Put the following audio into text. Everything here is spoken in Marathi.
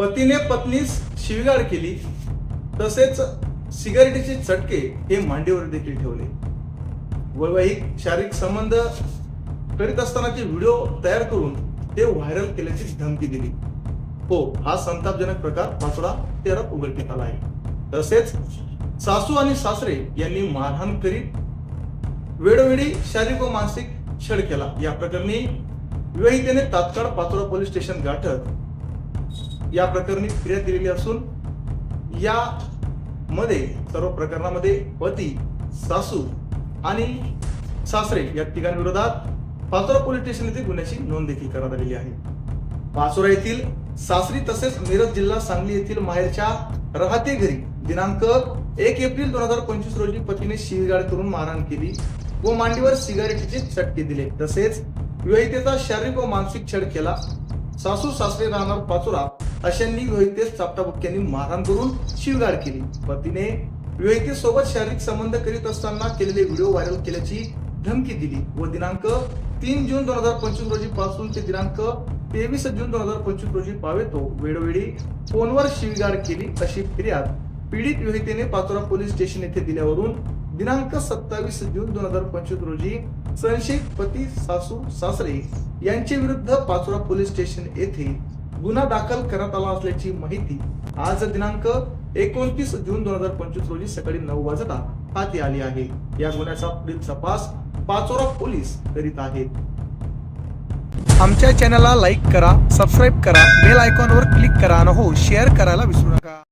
पतीने पत्नीस शिवीगाळ केली. तसेच सिगारेटीचे चटके हे मांडीवर देखील ठेवले. वैवाहिक शारीरिक संबंध करीत असतानाचे व्हिडिओ तयार करून ते व्हायरल केल्याची धमकी दिली. हो हा संतापजनक प्रकार पाचोडा तेरात उघडकीत आला आहे. तसेच सासू आणि सासरे यांनी मारहाण करीत वेळोवेळी शारीरिक व मानसिक छळ केला. या प्रकरणी विवाहितेने तात्काळ पाचोडा पोलीस स्टेशन गाठत या प्रकरणी फिर्याद दिलेली असून या मध्ये सर्व प्रकरणामध्ये पती सासू आणि सासरे या तिघांविरोधात पाचोरा पोलीस स्टेशन येथे गुन्ह्याची नोंद देखील करण्यात आलेली आहे. पाचोरा येथील सासरी तसेच मिरज जिल्हा सांगली येथील माहेरच्या रहाते घरी दिनांक एक एप्रिल दोन हजार पंचवीस रोजी पतीने शिवीगाळ करून मारहाण केली व मांडीवर सिगारेटीचे चटके दिले. तसेच विवाहितेचा शारीरिक व मानसिक छळ केला. सासू सासरे राहणार पाचोरा अशांनी विवाहितेस चापटाबुक्क्यांनी मारहाण करून शिवगाड केली. पतीने विवाहितेसोबत शारीरिक संबंध करीत असताना केलेले व्हिडिओ व्हायरल केल्याची धमकी दिली व दिनांक तीन जून दोन हजार पंचवीस रोजी पासून ते दिनांक तेवीस जून दोन हजार पंचवीस रोजी पावेतो. वेळोवेळी फोनवर शिवीगार केली अशी फिर्याद पीडित विवाहितेने पाचोरा पोलीस स्टेशन येथे दिल्यावरून दिनांक सत्तावीस जून दोन हजार पंचवीस रोजी संशयित पती सासू सासरे यांच्या विरुद्ध पाचोरा पोलीस स्टेशन येथे गुन्हा दाखल करण्यात आला असल्याची माहिती आज दिनांक एकोणतीस जून दोन हजार पंचवीस रोजी सकाळी नऊ वाजता हाती आली आहे. या गुन्ह्याचा पुढील तपास पाचोरा पोलीस करीत आहेत. आमच्या चॅनलला लाईक करा सबस्क्राईब करा बेल आयकॉनवर क्लिक करा आणि हो शेअर करायला विसरू नका.